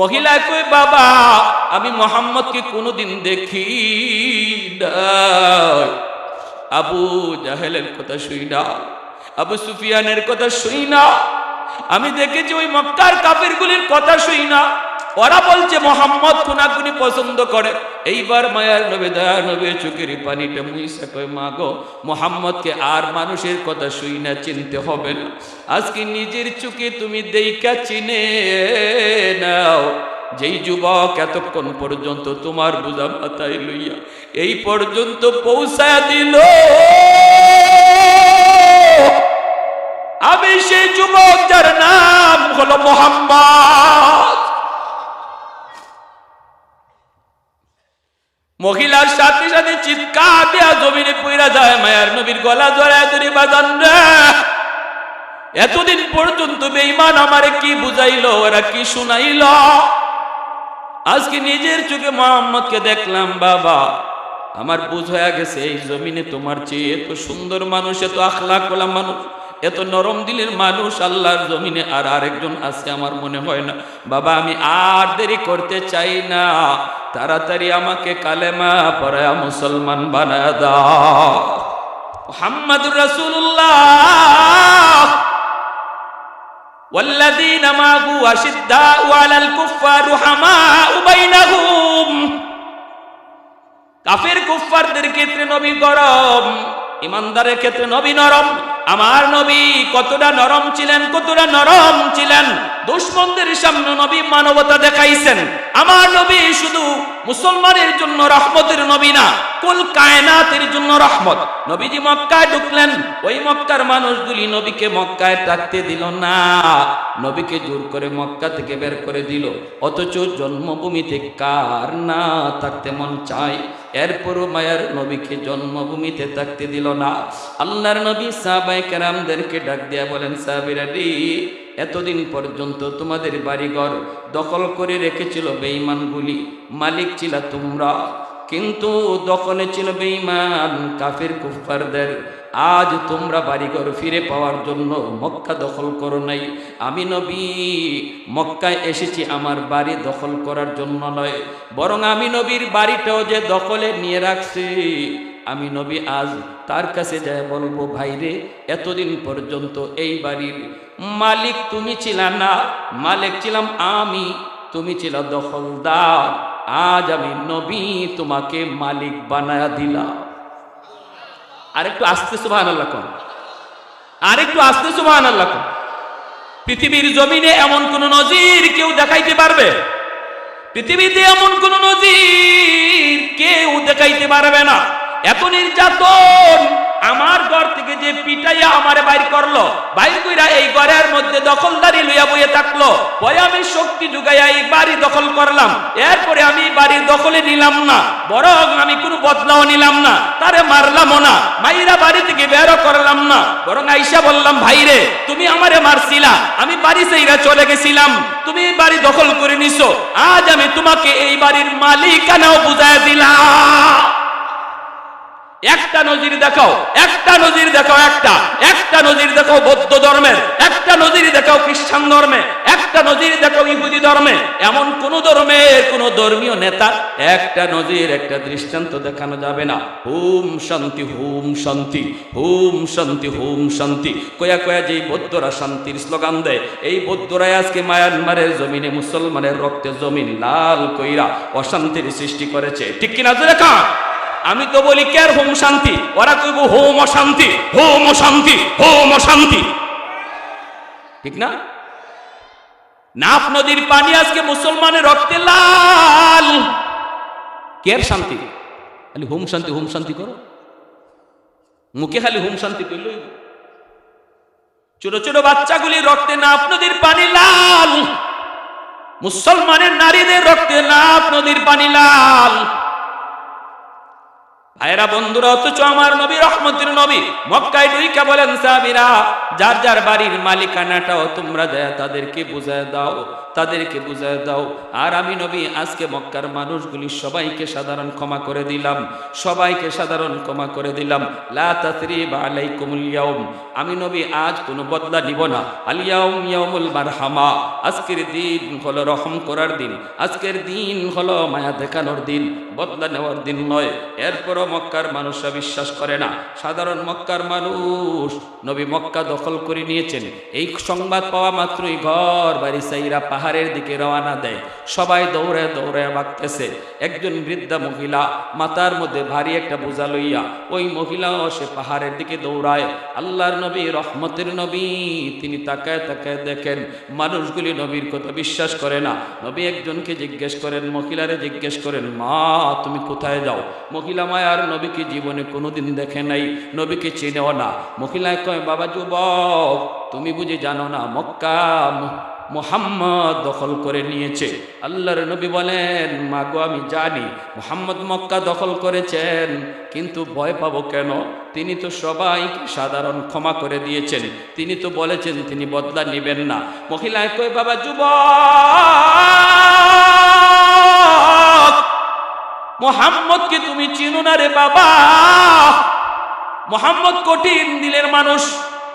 মহিলা কই, বাবা, আমি মোহাম্মদকে কোনোদিন দেখি। আবু জাহেলের কথা শুই না, আবু সুফিয়ানের কথা শুই না আমি দেখেছি ওই মক্কার কাফেরগুলির কথা শুই না ওরা বলছে, মোহাম্মদ খুনাখুনি পছন্দ করে। এইবার মায়ার নবে দয়া নবে চোখের পানিটা মুইসা কয়, মা গো, মোহাম্মদকে আর মানুষের কথা শুই না, চিনতে হবে না। আজকে নিজের চোখে তুমি দেইকা চিনে নাও। যেই যুবক এতক্ষণ পর্যন্ত তোমার বুঝা মাথায় লইয়া এই পর্যন্ত পৌঁছায় দিল। আমি সেই যুবক যার নাম হলো মোহাম্মদ। মহিলার সাথে সাথে চিৎকার দেয়া জমিনে পইরা যায়, মায়ার নবীর গলা ধরে ধরে বাজান রে। এতদিন পর্যন্ত বেঈমান আমারে কি বুঝাইলো, ওরা কি শুনাইল? আজকে নিজের চোখে মোহাম্মদকে দেখলাম, বাবা, আমার বুঝ হয়ে গেছে, এই জমিনে তোমার চেয়ে এত সুন্দর মানুষ, এত আখলাক মানুষ, এত নরম দিলের মানুষ আল্লাহর জমিনে আর আরেকজন আছে আমার মনে হয় না। বাবা, আমি আর দেরি করতে চাই না। তাড়াতাড়ি আমাকে কালেমা পড়ায়া মুসলমান বানায় দাও মোহাম্মদুর রাসূলুল্লাহ والذين معه أشداء على الكفار رحماء بينهم কাফের কুফফারদের ক্ষেত্রে নবী গরম ইমানদারের ক্ষেত্রে নবী নরম আমার নবী কতটা নরম ছিলেন, কতটা নরম ছিলেন। দুশ্মনদের সামনে নবী মানবতা দেখাইছেন। আমার নবী শুধু মুসলমানের জন্য রহমতের নবী না, কুল কায়নাতের জন্য রহমত। নবীজি মক্কায় ঢুকলেন, ওই মক্কার মানুষগুলি নবীকে মক্কায় থাকতে দিল না। নবীকে জোর করে মক্কা থেকে বের করে দিল। অথচ জন্মভূমিতে কার না থাকতে মন চায়? এরপরও মায়ার নবীকে জন্মভূমিতে থাকতে দিল না। আল্লাহর নবী সাহাবাই কেরামদেরকে ডাক দিয়া বলেন, সাহাবিরা রে, এতদিন পর্যন্ত তোমাদের বাড়িঘর দখল করে রেখেছিল বেঈমানগুলি, মালিক ছিল তোমরা। কিন্তু দখলে ছিল বেঈমান, কাফের কুফারদের আজ তোমরা বাড়িঘর ফিরে পাওয়ার জন্য মক্কা দখল করো নাই। আমি নবী, মক্কায় এসেছি আমার বাড়ি দখল করার জন্য নয়। বরং আমি নবীর বাড়িটাও যে দখলে নিয়ে রাখছি আমি নবী আজ তার কাছে যায় বলব ভাইরে এতদিন পর্যন্ত এই বাড়ির মালিক তুমি ছিল না? মালিক ছিলাম আমি, তুমি ছিল দখলদার। আজ আমি নবী, তোমাকে মালিক বানায়া দিলাম। আর একটু আস্তে সুবাহ আল্লাহ আর একটু আস্তে সুবাহ আল্লাহ কন। পৃথিবীর জমিনে এমন কোন নজির কেউ দেখাইতে পারবে? পৃথিবীতে এমন কোন নজির কেউ দেখাইতে পারবে না। এত নির্যাতন আমার ঘর থেকে যে পিটাইয়া আমারে বাইর করল, বাইর কইরা এই ঘরের মধ্যে দখলদারি লইয়া বইয়ে থাকল, পরে আমি শক্তি যুগাইয়া এই বাড়ি দখল করলাম। এরপরে আমি বাড়ির দখলে নিলাম না, বরং আমি কোনো বদলাও নিলাম না, তারে মারলামও না, মাইরা বাড়ি থেকে বেরো করলাম না। বরং আইসা বললাম ভাইরে তুমি আমারে মারছিলা, আমি বাড়ি সেইরা চলে গেছিলাম, তুমি বাড়ি দখল করে নিছো, আজ আমি তোমাকে এই বাড়ির মালিকানাও বুঝায় দিলাম। একটা নজির দেখাও, একটা নজির দেখাও একটা একটা নজির দেখাও বৌদ্ধ ধর্মের একটা নজির দেখাও খ্রিস্টান ধর্মে, একটা নজির দেখাও ইহুদি ধর্মে। এমন কোন ধর্মে কোন ধর্মীয় নেতা একটা নজির, একটা দৃষ্টান্ত দেখানো যাবে না। হুম শান্তি হুম শান্তি হুম শান্তি হুম শান্তি। কয়া কয়া যে বৌদ্ধরা শান্তির স্লোগান দেয়, এই বৌদ্ধরাই আজকে মায়ানমারের জমিনে মুসলমানের রক্তে জমিন লাল কইরা অশান্তির সৃষ্টি করেছে। ঠিক কিনা দেখা আমি তো বলি, কের হোম শান্তি? ওরা কইব, হোম অশান্তি হোম অশান্তি হোম অশান্তি ঠিক না? নাফ নদীর পানি আজকে মুসলমানের রক্তে লাল। কের শান্তি? খালি হোম শান্তি হোম শান্তি করো। মুখে খালি হোম শান্তি করল ছোট ছোট বাচ্চাগুলি রক্তে নাফ নদীর পানি লাল। মুসলমানের নারীদের রক্তে নাফ নদীর পানি লাল। আয়রা বন্ধুরা, অথচ আমার নবী রহমতের নবী মক্কায় ডুইকা বলেন সাবিরা যার যার বাড়ির মালিকানাটাও তোমরা দেয় তাদেরকে বুঝায় দাও, তাদেরকে বুঝায় দাও। আর আমি নবী, আজকে মক্কার মানুষগুলি সবাইকে সাধারণ ক্ষমা করে দিলাম, সবাইকে সাধারণ ক্ষমা করে দিলাম। লা আমি নবী, আজ কোনো বদলা নিব না। আল ইয়াউম ইয়াউমুল মারহামা। আজকের দিন হলো রহম করার দিন। আজকের দিন হলো মায়া দেখানোর দিন। বদলা নেওয়ার দিন নয়। এরপরও মক্কার মানুষরা বিশ্বাস করে না। সাধারণ মক্কার মানুষ নবী মক্কা দখল করে নিয়েছেন। এই সংবাদ পাওয়া মাত্রই ঘর, বাড়ি সাইরা পাহাড়ের দিকে রওনা দেয়। সবাই দৌড়ে দৌড়ে ভাগতেছে। একজন বৃদ্ধা মহিলা মাথার মধ্যে ভারী একটা বোঝা লইয়া ওই মহিলাও সে পাহাড়ের দিকে দৌড়ায়। আল্লাহর নবী, রহমতের নবী, তিনি তাকায় তাকায় দেখেন, মানুষগুলি নবীর কথা বিশ্বাস করে না। নবী একজনকে জিজ্ঞেস করেন, মহিলারে জিজ্ঞেস করেন, মা, তুমি কোথায় যাও? মহিলা মায়ার নবীকে জীবনে কোনোদিন দেখে নাই, নবীকে চিনেও না। মহিলায় কয়, বাবা যুবক, তুমি বুঝি জানো না, মক্কা মোহাম্মদ দখল করে নিয়েছে। আল্লাহর নবী বলেন, মাগো, আমি জানি, মোহাম্মদ মক্কা দখল করেছেন, কিন্তু ভয় পাবো কেন? তিনি তো সবাইকে সাধারণ ক্ষমা করে দিয়েছেন। তিনি তো বলেছেন, তিনি বদলা নেবেন না। মহিলায় কয়, বাবা যুবক মোহাম্মদকে তুমি চিনো না রে বাবা। মোহাম্মদ কঠিন দিলের মানুষ,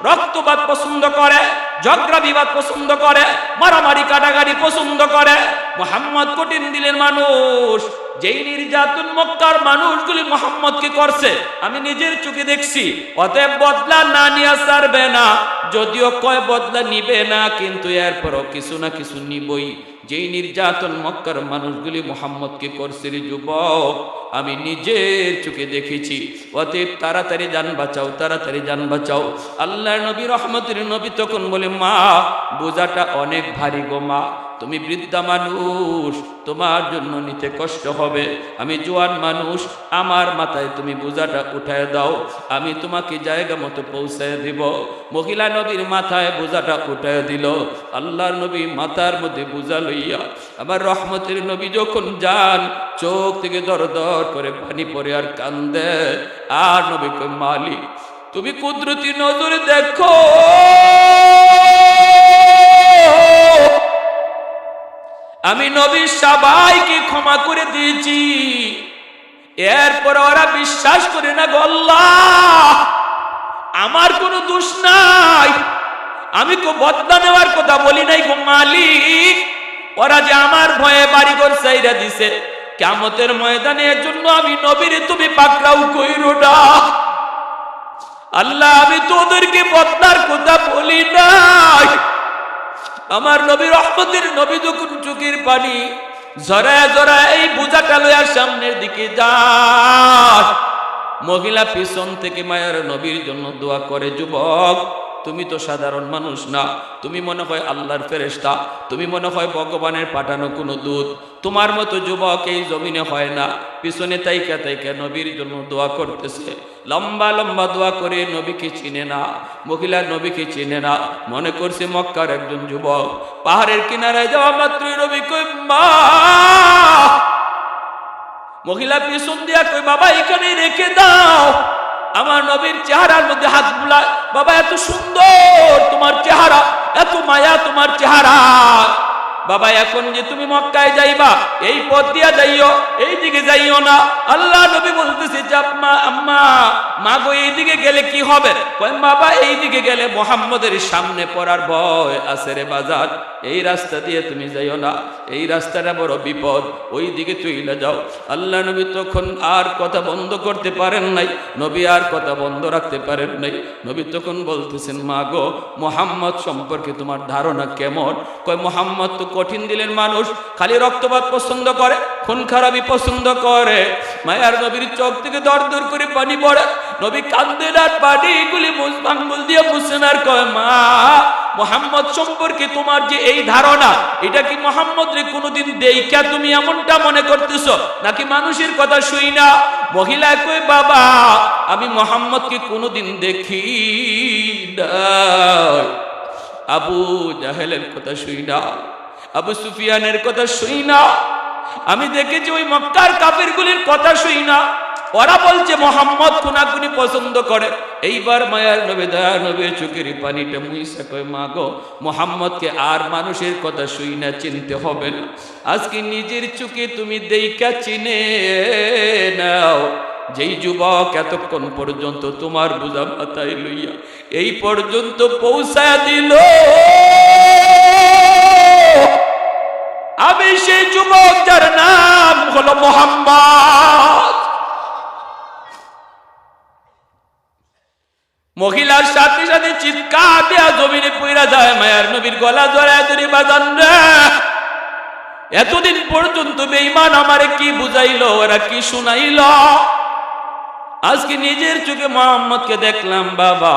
রক্তপাত পছন্দ করে, ঝগড়া বিবাদ পছন্দ করে, মারামারি কাটাকাটি পছন্দ করে। মোহাম্মদ কঠিন দিলের মানুষ, যেই নির্যাতন মক্কার মানুষগুলি মোহাম্মদকে করছে, আমি নিজের চোখে দেখছি, অতএব বদলা না নিয়ে সারবে না, যদিও কয় বদলা নিবে না, কিন্তু এরপরও কিছু না কিছু নিবই। যেই নির্যাতন মক্কার মানুষগুলি মোহাম্মদকে করছে যুবক, আমি নিজের চোখে দেখেছি। অতএব তাড়াতাড়ি যান বাঁচাও, তাড়াতাড়ি যান বাঁচাও। আল্লাহ নবী, রহমতের নবী তখন বলে, মা, বোঝাটা অনেক ভারী গো মা। তুমি বৃদ্ধা মানুষ, তোমার জন্য নিতে কষ্ট হবে। আমি জোয়ান মানুষ, আমার মাথায় তুমি বোঝাটা উঠায় দাও। আমি তোমাকে জায়গা মতো পৌঁছায় দিব। মহিলা নবীর মাথায় বোঝাটা উঠায় দিল। আল্লাহর নবী মাথার মধ্যে বোঝা লইয়া আবার রহমতের নবী যখন যান, চোখ থেকে দর দর করে পানি পরে আর কান্দে। আর নবী কয়, মালিক, তুমি কুদরতি নজরে দেখো। আমি নবী সবাইকে ক্ষমা করে দিয়েছি। এরপর ওরা বিশ্বাস করে না গল্লা আমার কোনো দোষ নাই। আমি তো বদলা নেওয়ার কথা বলি নাই গো মালিক। ওরা যে আমার ভয়ে বাড়ি ঘর সাইরা দিছে কেমতের ময়দানে এর জন্য আমি নবীরে তুমি পাকড়াও কইরো না। আল্লাহ, আমি তোদেরকে বদলার কথা বলি নাই। আমার নবী রহমতের নবী যখন চুকির পানি জরায় জরায় এই বোঝাটা লয়ার সামনের দিকে যা মহিলা পিছন থেকে মায়ের নবীর জন্য দোয়া করে, যুবক। তুমি তো সাধারণ মানুষ না। তুমি মনে হয় আল্লাহর ফেরেশতা। তুমি মনে হয় ভগবানের পাঠানো কোনো দূত। তোমার মতো যুবক এই জমিনে হয় না। পিছনে তাইকা তাইকা নবীর জন্য দোয়া করতেছে। লম্বা লম্বা দোয়া করে নবীকে চিনে না। মহিলা নবীকে চিনে না। মনে করছে মক্কার একজন যুবক। পাহাড়ের কিনারায় যাওয়া মাত্রই নবী কই মহিলা পিছন দিয়া কই বাবা এখানে রেখে দাও। আমার নবীর চেহারার মধ্যে হাত বুলায় বাবা, এত সুন্দর তোমার চেহারা, এত মায়া তোমার চেহারা। বাবা, এখন যে তুমি মক্কায় যাইবা, এই পথ দিয়া যাইও, এই দিকে যাইও না। আল্লাহ নবী বলতেছে আম্মা আম্মা মা গো এই দিকে গেলে কি হবে কয়, বাবা, এই দিকে গেলে মোহাম্মদের সামনে পড়ার ভয় আছে রে বাজার। এই রাস্তা দিয়ে তুমি যাইও না, এই রাস্তাটা বড় বিপদ, ওই দিকে তুইলে যাও। আল্লাহ নবী তখন আর কথা বন্ধ করতে পারেন নাই, নবী আর কথা বন্ধ রাখতে পারেন নাই। নবী তখন বলতেছেন মা গো মোহাম্মদ সম্পর্কে তোমার ধারণা কেমন? কয়, মোহাম্মদ তো কঠিন দিলের মানুষ, খালি রক্তপাত পছন্দ করে, খুন খারাপি পছন্দ করে। মায়ার নবীর চোখ থেকে দর দর করে পানি পড়ে। নবী কান্দেন আর পানিগুলি আঙ্গুল দিয়ে মুছেন আর কয়, মা, মোহাম্মদ সম্পর্কে তোমার যে এই ধারণা, এটা কি মোহাম্মদ রে কোনোদিন দেইকা তুমি এমনটা মনে করতেছ? নাকি মানুষের কথা শুই না? মহিলা কই বাবা, আমি মোহাম্মদকে কোনোদিন দেখি নাই। আবু জাহেলের কথা শুই না। আবু সুফিয়ানের কথা শুই না। আমি দেখেছি ওই মক্কার কাফেরগুলির কথা শুই না। ওরা বলছে, মোহাম্মদ খুনাখুনি পছন্দ করে। এইবার মায়ার নবে দয়া নবী, চোখের পানিটা মুইসা কয়, মা গো, মোহাম্মদকে আর মানুষের কথা শুই না, চিনতে হবে না। আজকে নিজের চোখে তুমি দেইকা চিনে নাও। যেই যুবক এতক্ষণ পর্যন্ত তোমার বুঝা মাথায় লইয়া, এই পর্যন্ত পৌঁছায় দিল। আমি সেই যুবক যার নাম হলো মোহাম্মদ। মহিলার সাথে সাথে চিৎকার দেয়া জমিনে পইরা যায়, মায়ার নবীর গলা জড়ায় ধরে, বাজান এতদিন পর্যন্ত বেঈমান আমারে কি বুঝাইলো, ওরা কি শুনাইল? আজকে নিজের চোখে মোহাম্মদকে দেখলাম, বাবা,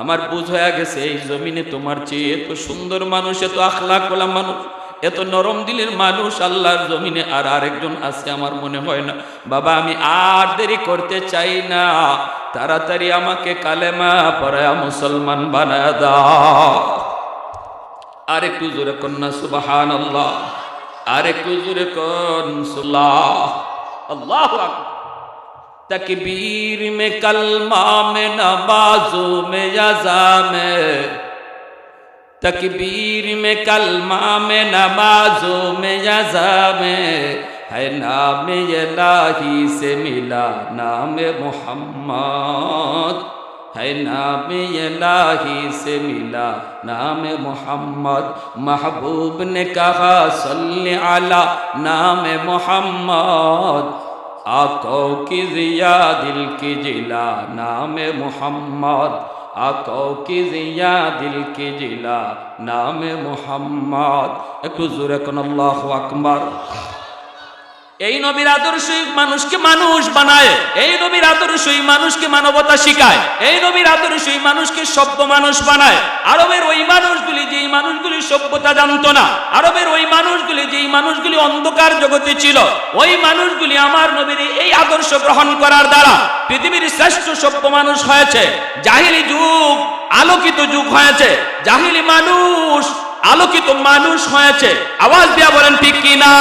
আমার বুঝ হয়ে গেছে, এই জমিনে তোমার চেয়ে এত সুন্দর মানুষ, এত আখলা কোলা মানুষ। এত নরম দিলের মানুষ আল্লাহর জমিনে আর আরেকজন আছে আমার মনে হয় না। বাবা, আমি আর দেরি করতে চাই না। তাড়াতাড়ি আমাকে কালেমা পড়ায়া মুসলমান বানায় দাও। আর একটু জোরে কন্যা সুবাহান আল্লাহ আর একটু জোরে কন্লাহ তাকে বীর মে, কলমা মে নবাজু মে আজা মে। तकबीर में, कलमा में, नमाजों में, यजा में है नाम इलाही से मिला नाम मोहम्मद। है नाम इलाही से मिला नाम मोहम्मद। महबूब ने कहा, सल्ले आला नाम मोहम्मद। आकों की जिया, दिल की जिला नाम मोहम्मद। আকো কি জিয়া দিল কি জিলা নামে মোহাম্মদ। একটু জোরে কোন আল্লাহু আকবার। এই নবীর আদর্শই মানুষকে মানুষ বানায়। এই নবীর আদর্শই মানুষকে মানবতা শিখায়। এই নবীর আদর্শই মানুষকে সভ্য মানুষ বানায়। আরবের ওই মানুষগুলি যেই মানুষগুলি সভ্যতা জানতো না, আরবের ওই মানুষগুলি যেই মানুষগুলি অন্ধকার জগতে ছিল, ওই মানুষগুলি আমার নবীর এই আদর্শ গ্রহণ করার দ্বারা পৃথিবীর শ্রেষ্ঠ সভ্য মানুষ হয়েছে। জাহিলি যুগ, আলোকিত যুগ হয়েছে। জাহিলি মানুষ, আলোকিত মানুষ হয়েছে। আওয়াজ দিয়া বলেন, ঠিক কিনা?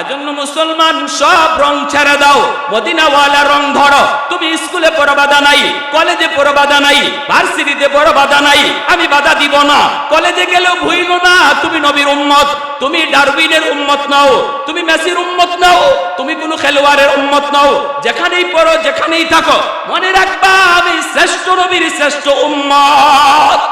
এজন্য মুসলমান সব রং ছেড়ে দাও। মদিনাওয়ালা রং ধরো। তুমি স্কুলে পড়ো বাধা নাই কলেজে পড়ো বাধা নাই ভার্সিটিতে পড়ো বাধা নাই আমি বাধা দিব না। কলেজে গেলেও ভুইল না, তুমি নবীর উম্মত। তুমি ডারবিনের উম্মত নাও, তুমি মেসির উম্মত নাও, তুমি কোনো খেলোয়াড়ের উম্মত নাও। যেখানেই পড়ো, যেখানেই থাকো। মনে রাখবা, আমি শ্রেষ্ঠ নবীর শ্রেষ্ঠ উম্মত।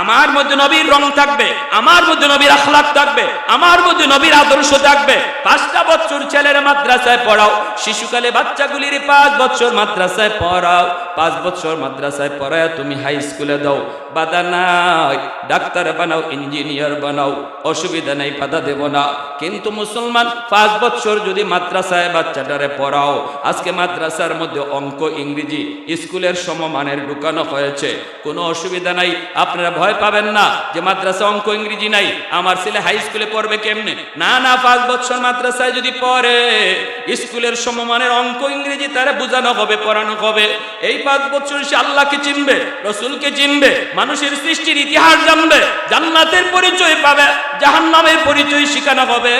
আমার মধ্যে নবীর রং থাকবে, আমার মধ্যে নবীর আখলাক থাকবে, আমার মধ্যে নবীর আদর্শ থাকবে। পাঁচটা বছর ছেলের মাদ্রাসায় পড়াও, শিশুকালে বাচ্চাগুলির পাঁচ বছর মাদ্রাসায় পড়াও। পাঁচ বছর মাদ্রাসায় পড়ায় তুমি হাই স্কুলে দাও। বাধা নাই, ডাক্তার বানাও ইঞ্জিনিয়ার বানাও, অসুবিধা নেই, বাধা দেব না। কিন্তু মুসলমান পাঁচ বছর যদি মাদ্রাসায় বাচ্চাটারে পড়াও, আজকে মাদ্রাসার মধ্যে অঙ্ক ইংরেজি স্কুলের সমমানের ঢুকানো হয়েছে। কোনো অসুবিধা নাই, আপনারা ভয় পাবেন না যে মাদ্রাসা অঙ্ক ইংরেজি নাই, আমার ছেলে হাই স্কুলে পড়বে কেমনে? না না, পাঁচ বছর মাদ্রাসায় যদি পড়ে, স্কুলের সমমানের অঙ্ক ইংরেজি তারা বোঝানো হবে, পড়ানো হবে। এই পাঁচ বছর সে আল্লাহকে চিনবে, রসুলকে চিনবে, মানুষের সৃষ্টির ইতিহাস জানবে, জান্নাতের পরিচয় পাবে, জাহান্নামের পরিচয় শিখানো হবে।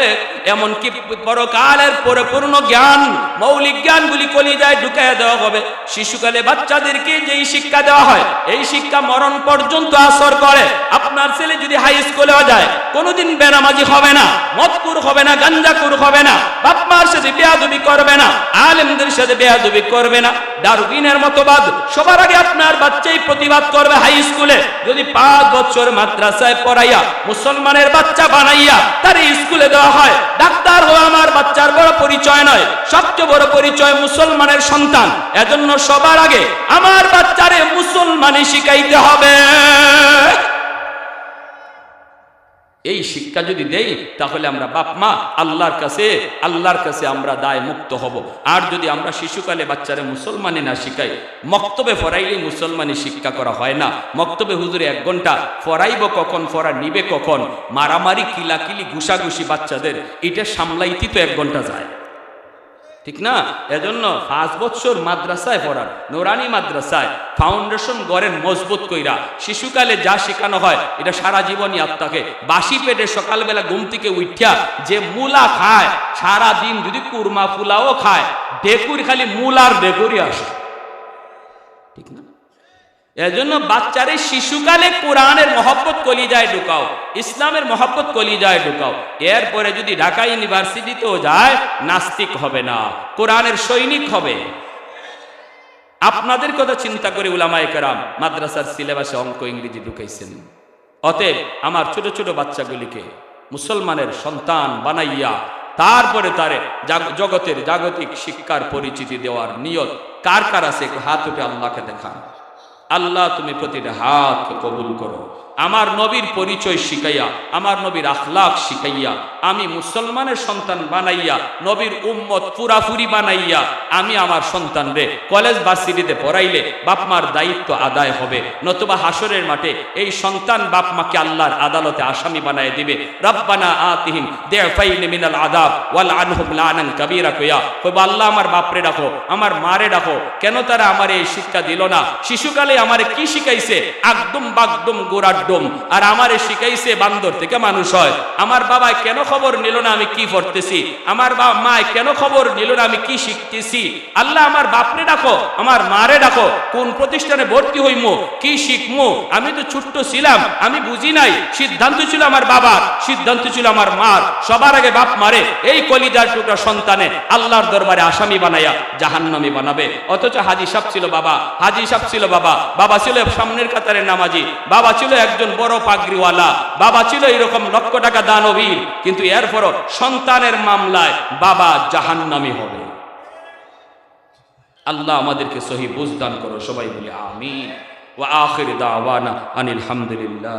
এমনকি পরকালের পরিপূর্ণ জ্ঞান, মৌলিক জ্ঞানগুলি কলিজায় ঢুকাইয়া দেওয়া হবে। শিশুকালে বাচ্চাদেরকে যেই শিক্ষা দেওয়া হয়, এই শিক্ষা মরণ পর্যন্ত আসর করে। আপনার ছেলে যদি হাই স্কুলেও যায়, কোনোদিন বেনামাজি হবে না, মদকুর হবে না গাঞ্জাকুর হবে না, বাপমার সাথে বেয়াদবি করবে না, আলেমদের সাথে বেয়াদবি করবে না ডারউইনের মতবাদ সবার আগে আপনার বাচ্চাই প্রতিবাদ করবে হাই স্কুলে যদি পাঁচ বছর মাদ্রাসায় পড়াইয়া, মুসলমানের বাচ্চা বানাইয়া তার স্কুলে দেওয়া হয়, ডাক্তার হওয়া আমার বাচ্চার বড় পরিচয় নয়, সবচেয়ে বড় পরিচয় মুসলমানের সন্তান। এজন্য সবার আগে আমার বাচ্চারে মুসলমানি শিখাইতে হবে। এই শিক্ষা যদি দেই, তাহলে আমরা বাপ মা আল্লাহর কাছে আল্লাহর কাছে আমরা দায় মুক্ত হব। আর যদি আমরা শিশুকালে বাচ্চারা মুসলমানি না শিখাই, মক্তবে ফরাইলে মুসলমানি শিক্ষা করা হয় না। মক্তবে হুজুরে এক ঘণ্টা, ফরাইব কখন, ফরা নিবে কখন? মারামারি, কিলাকিলি, ঘুষাঘুষি বাচ্চাদের, এটা সামলাইতে তো এক ঘণ্টা যায়। ঠিক না? এজন্য পাঁচ বছর মাদ্রাসায় পড়ার নোরানি মাদ্রাসায়। ফাউন্ডেশন গড়েন মজবুত কইরা। শিশুকালে যা শেখানো হয়, এটা সারা জীবনই আত্মাকে। বাসি পেটে সকালবেলা ঘুম থেকে উঠিয়া যে মূলা খায় সারা দিন যদি কুরমা ফুলাও খায় ডেকুর খালি মূলার ডেকুরি আসে। এজন্য বাচ্চারে শিশুকালে কোরআনের মহব্বত কলিজায় ঢুকাও, ইসলামের মহব্বত কলিজায় ঢুকাও। এরপরে যদি ঢাকা ইউনিভার্সিটিতেও যায়, নাস্তিক হবে না, কোরআনের সৈনিক হবে। আপনাদের কথা চিন্তা করে উলামায়ে কেরাম মাদ্রাসার সিলেবাসে অঙ্ক ইংরেজি ঢুকাইছেন। অতএব আমার ছোট ছোট বাচ্চাগুলিকে, মুসলমানের সন্তান বানাইয়া, তারপরে তারে জগতের জাগতিক শিক্ষার পরিচিতি দেওয়ার নিয়ত কার কার আছে হাত উঠে আল্লাহকে দেখান। আল্লাহ তুমি প্রতিটা হাতকে কবুল করো। আমার নবীর পরিচয় শিখাইয়া, আমার নবীর আখলাক শিখাইয়া, আমি মুসলমানের সন্তান বানাইয়া, নবীর উম্মত পুরাপুরি বানাইয়া, আমি আমার সন্তান রে কলেজ ভার্সিটিতে পড়াইলে বাপমার দায়িত্ব আদায় হবে। নতুবা হাসরের মাঠে এই সন্তান বাপ মাকে আল্লাহর আদালতে আসামি বানায় দিবে। রব্বানা আতিহিম দেফাইন মিনাল আদাব ওয়াল আনহুম লানান কাবীরা কইয়া, কইব, আল্লাহ আমার বাপরে ডাকো, আমার মারে ডাকো, কেন তারা আমার এই শিক্ষা দিল না? শিশুকালে আমারে কি শিখাইছে? আকদম বাগদম গোরাড্ডম আর আমারে শিখাইছে বান্দর থেকে মানুষ হয়। আমার বাবা কেন খবর নিল না আমি কি পড়তেছি? আমার বাবা মা কেন খবর নিল না আমি কি শিখতেছি? আল্লাহ আমার বাপরে ডাকো, আমার মারে ডাকো, কোন প্রতিষ্ঠানে ভর্তি হইমু, কি শিখমু? আমি তো ছোট্ট ছিলাম, আমি বুঝি নাই। সিদ্ধান্ত ছিল আমার বাবার, সিদ্ধান্ত ছিল আমার মার। সবার আগে বাপ মারে, এই কলিজার টুকরা সন্তানে আল্লাহর দরবারে আসামি বানাইয়া জাহান্নামি বানাবে। অথচ হাজি সাহেব ছিল বাবা, হাজি সাহেব ছিল বাবা বাবা ছিল সামনের কাতারে নামাজি, বাবা ছিল একজন বড় পাগড়িওয়ালা। বাবা ছিল এরকম লক্ষ টাকা দানবীর, কিন্তু এরপরও সন্তানের মামলায় বাবা জাহান্নামি হবে। আল্লাহ আমাদেরকে সহি বুঝদান করো, সবাই বলে আমি ও আখির দাওয়ানা আনিল হামদুলিল্লাহ।